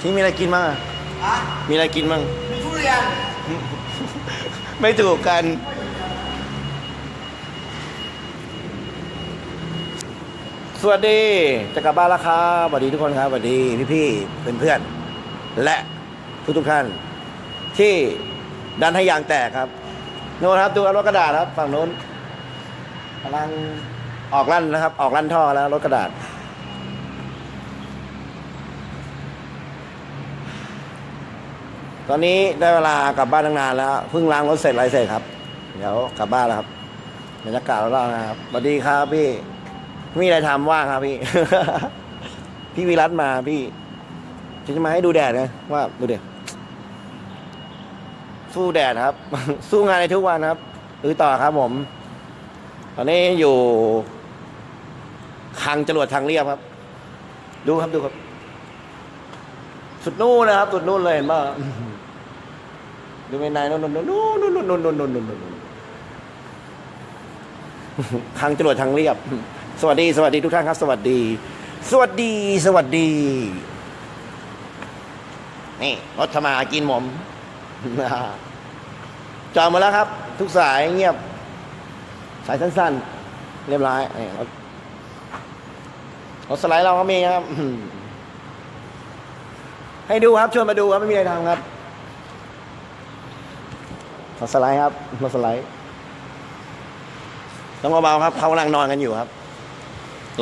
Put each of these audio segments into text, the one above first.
ที่มีอะไรกินบ้างอะอะมีอะไรกินบ้าง มีทุเรียน ไม่ถูกกัน สวัสดี จะกลับบ้านแล้วครับสวัสดีทุกคนครับสวัสดีพี่ๆเพื่อนๆและทุกทุกๆท่าน ที่ดันให้ยางแตกครับ โน้นครับดูรถกระดาษครับ ฝั่งโน้นกำลังออกลั่นนะครับ ออกลั่นท่อแล้วรถกระดาษ ตอนนี้ได้เวลากลับบ้านตั้งนานแล้วเพิ่งล้างรถเสร็จอะไรเสร็จครับ เดี๋ยวกลับบ้านแล้วครับบรรยากาศเรอบๆนะครับสวัสดีครับพี่ มีอะไรทำว่างครับพี่ พี่วิรัตมาพี่ฉันจะมาให้ดูแดดนะว่าดูเด็สู้แดดครับ สู้งานในทุกวันครับลุยต่อครับผม ตอนนี้อยู่คังจรวดทางเรียบครับ ดูครับดูครับ สุดนู่นนะครับ สุดนู่นเลยเห็นป่ะ ดูไปไหนนู่นนู่นนู่นนู่นนู่นนู่นนู่นนู่นนู่นนู่นทางจรวดทางเรียบ สวัสดี สวัสดีทุกท่านครับ สวัสดี สวัสดี สวัสดี นี่รถธรรมากินผมจองมาแล้วครับ ทุกสายเงียบ สายสั้นๆ เรียบร้อยนี่รถรถสไลด์เราก็มีครับ ให้ดูครับชวนมาดูครับไม่มีอะไรทำครับ รถสไลด์ครับรถสไลด์ต้องเบาๆครับเขากำลังนอนกันอยู่ครับ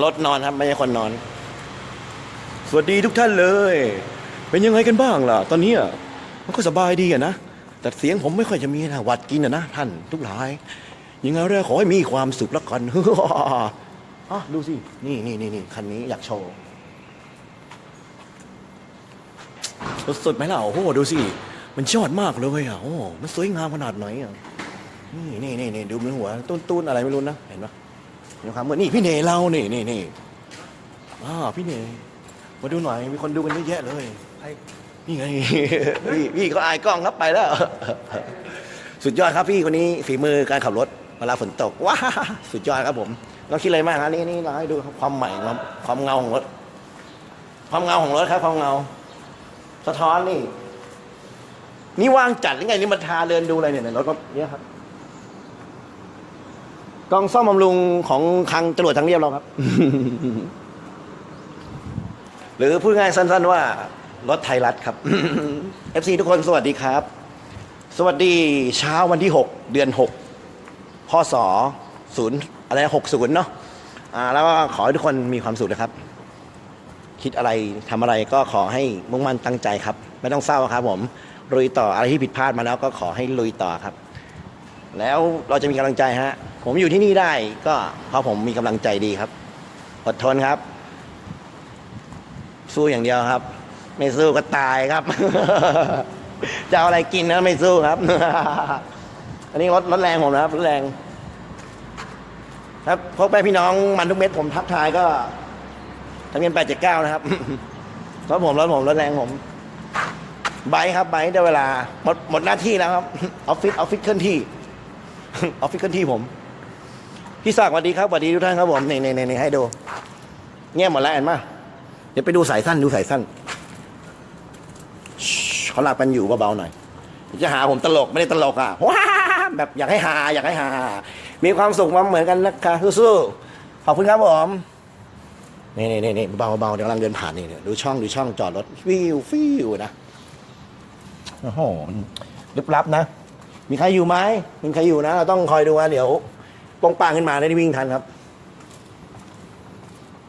รถนอนครับไม่ใช่คนนอน สวัสดีทุกท่านเลย เป็นยังไงกันบ้างล่ะ ตอนนี้มันก็สบายดีอะนะ แต่เสียงผมไม่ค่อยจะมีนะหวัดกินอะนะท่านทุกหลาย ยังไงเรื่องขอให้มีความสุขล้วกันอ๋อดูสิ นี่นี่นี่นี่คันนี้อยากโชว์สุดๆไหมล่ะโอ้โหดูสิ มันยอดมากเลยอะโอ้มันสวยงามขนาดไหนอะนี่นี่นี่นี่ดูมันหัวตุ้นต้นๆอะไรไม่รู้นะเห็นปะเห็นครับเมื่อนี่พี่เนเรานี่นี่นี่อ่าพี่เนมาดูหน่อยมีคนดูกันเยอะแยะเลยนี่ไงพี่พี่เขาอายกล้องรับไปแล้ว สุดยอดครับพี่คนนี้ฝีมือการขับรถเวลาฝนตกว้าสุดยอดครับผมเราคิดอะไรมากครับนี่นี่เราให้ดูความใหม่ความความเงาของรถความเงาของรถครับ ความเงา สะท้อนนี่ นี่ว่างจัดหรือไงนี่มาทาเดินดูอะไรเนี่ยเนี่ยรถก็เนี่ยครับกองซ่อมบำรุงของคลังจรวดทางเรียบเราครับ หรือพูดง่ายสั้น ๆ ว่ารถไทยรัฐครับ FC ทุกคนสวัสดีครับ สวัสดีเช้าวันที่ 6 เดือน 6พศศูนย์อะไรหกศูนย์เนาะอ่า แล้วก็ขอให้ทุกคนมีความสุขนะครับ คิดอะไรทำอะไรก็ขอให้มุ่งมั่นตั้งใจครับ ไม่ต้องเศร้าครับผม ลุยต่ออะไรที่ผิดพลาดมาแล้วก็ขอให้ลุยต่อครับ แล้วเราจะมีกำลังใจฮะ ผมอยู่ที่นี่ได้ก็เพราะผมมีกำลังใจดีครับ อดทนครับ สู้อย่างเดียวครับ ไม่สู้ก็ตายครับ จะเอาอะไรกินนะไม่สู้ครับ อันนี้รถรถแรงผมนะครับรถแรง ครับพบไปพี่น้องมันทุกเม็ดผมทักทายก็ทะเบียน879นะครับรถผมรถผมรถแรงผม ไบค์ครับไบได้เวลาหมดหมดหน้าที่แล้วครับออฟฟิศออฟฟิศเคลื่อนที่ออฟฟิศเคลื่อนที่ผม พี่ศักดิ์สวัสดีครับสวัสดีทุกท่านครับผมนี่นี่นี่ให้ดูเงียบหมดแล้วเห็นไหมเดี๋ยวไปดูสายสั้นดูสายสั้นเขาหลับกันอยู่เบาๆหน่อย จะหาผมตลกไม่ได้ตลกอะว้าแบบอยากให้หา อยากให้หา มีความสุขมาเหมือนกันนะคะสู้ๆขอบคุณครับผมนี่นี่นี่เบาเบาเดี๋ยวกำลังเดินผ่านนี่เนี่ยดูช่องดูช่องจอดรถฟิวฟิวนะ โอ้โหลึกลับนะ มีใครอยู่ไหมมีใครอยู่นะ เราต้องคอยดูนะเดี๋ยวปองปางขึ้นมาได้วิ่งทันครับ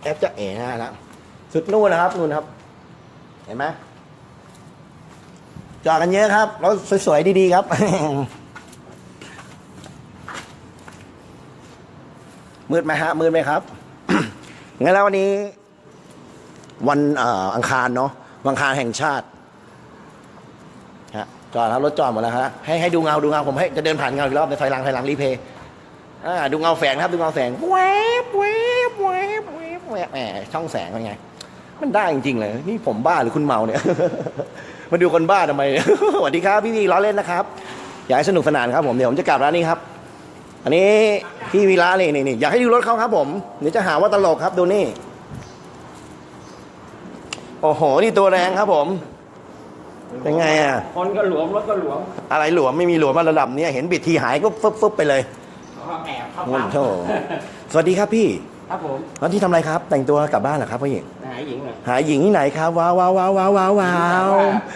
แอปจะเอ๋นะนะสุดนู่นนะครับนู่นครับ เห็นไหมจอดกันเยอะครับรถสวยๆดีๆครับ มืดไหมฮะมืดไหมครับงั้นแล้ววันนี้ วันอ,อังคารเนาะวันอังคารแห่งชาติ จอดแล้วรถจอดหมดแล้วฮะให้ให้ดูเงาดูเงาผมให้จะเดินผ่านเงาอีกรอบในถอยหลังถอยหลังรีเพย์อ่าดูเงาแฝงนะครับดูเงาแฝงแวบแวบแวบแวบแวบแหมช่องแสงเป็นไง มันได้จริงๆเลย นี่ผมบ้าหรือคุณเมาเนี่ย มาดูคนบ้าทำไม สวัสดีครับพี่วีล้อเล่นนะครับ อยากให้สนุกสนานครับผมเดี๋ยวผมจะกลับร้านนี้ครับ อันนี้พี่วีระนี่นี่นี่อยากให้ดูรถเขาครับ ผมเดี๋ยวจะหาว่าตลกครับดูนี่โอ้โหนี่ตัวแรงครับผม เป็นไงอะ คนก็หลวมรถก็หลวมอะไรหลวมไม่มีหลวมมาระดับเนี้ยเห็นบิดทีหายก็ฟึบฟึบไปเลยเขาแอบเข้าโอ้ปั๊มโถสวัสดีครับพี่ครับผมแล้วที่ทำอะไรครับ แต่งตัวกลับบ้านเหรอครับพี่หญิงหาหญิงเลยหาหญิงที่ไหนครับว้าวว้าวว้าวว้าวว้าวว้าว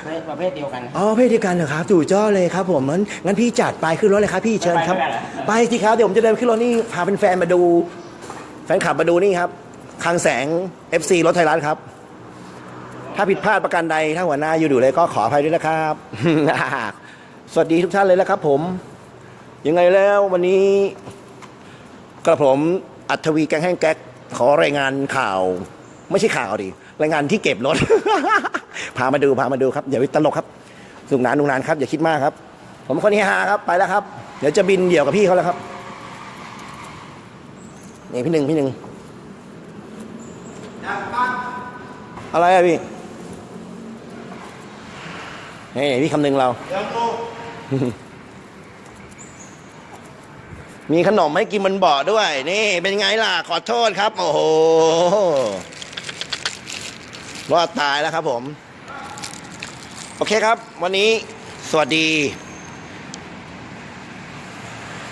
ในประเภทเดียวกัน อ๋อเพศเดียวกันเหรอครับจู่จ้อเลยครับผมงั้นงั้นพี่จัดไปขึ้นรถเลยครับพี่เชิญครับ ไปด้วยเหรอไปสิครับเดี๋ยวผมจะเดินขึ้นรถนี่พาเป็นแฟนมาดู แฟนขับมาดูนี่ครับคลังแสง FC รถไทยรัฐครับ ถ้าผิดพลาดประการใดถ้าหัวหน้าอยู่ดูเลยก็ขออภัยด้วยนะครับ สวัสดีทุกท่านเลยแล้วครับผม ยังไงแล้ววันนี้กระผมอัธวีแกงแห้งแก๊กขอรายงานข่าว ไม่ใช่ข่าวดิรายงานที่เก็บรถ พามาดูพามาดูครับอย่าไปตลกครับสนุกนานนุกนานครับอย่าคิดมากครับ ผมคนนี้ฮาครับไปแล้วครับ เดี๋ยวจะบินเดี่ยวกับพี่เขาแล้วครับนี่พี่หนึ่งพี่หนึ่งอะไรอะพี่ เฮ้ยพี่คำหนึ่งเรา มีขนมให้กินบนเบาะด้วย นี่ เป็นไงล่ะ ขอโทษครับ โอ้โหรอดตายแล้วครับผม โอเคครับ วันนี้สวัสดี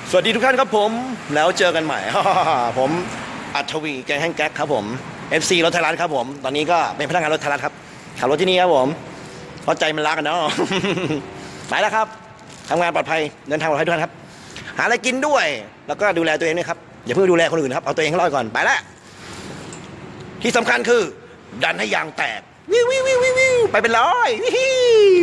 สวัสดีทุกท่านครับผม แล้วเจอกันใหม่ ผมอัธวีแกงแห้งแก๊กครับผม FC รถไทยรัฐครับผม ตอนนี้ก็เป็นพนักงานรถไทยรัฐครับขับรถที่นี่ครับผม เพราะใจมันรักกันเนาะไปแล้วครับทำงานปลอดภัยเดินทางปลอดภัยทุกท่านครับ หาอะไรกินด้วย แล้วก็ดูแลตัวเองด้วยครับอย่าเพิ่งดูแลคนอื่นครับเอาตัวเองให้รอดก่อนไปแล้วที่สำคัญคือ ดันให้ยางแตกวิววิววิววิววิวไปเป็นร้อยวิว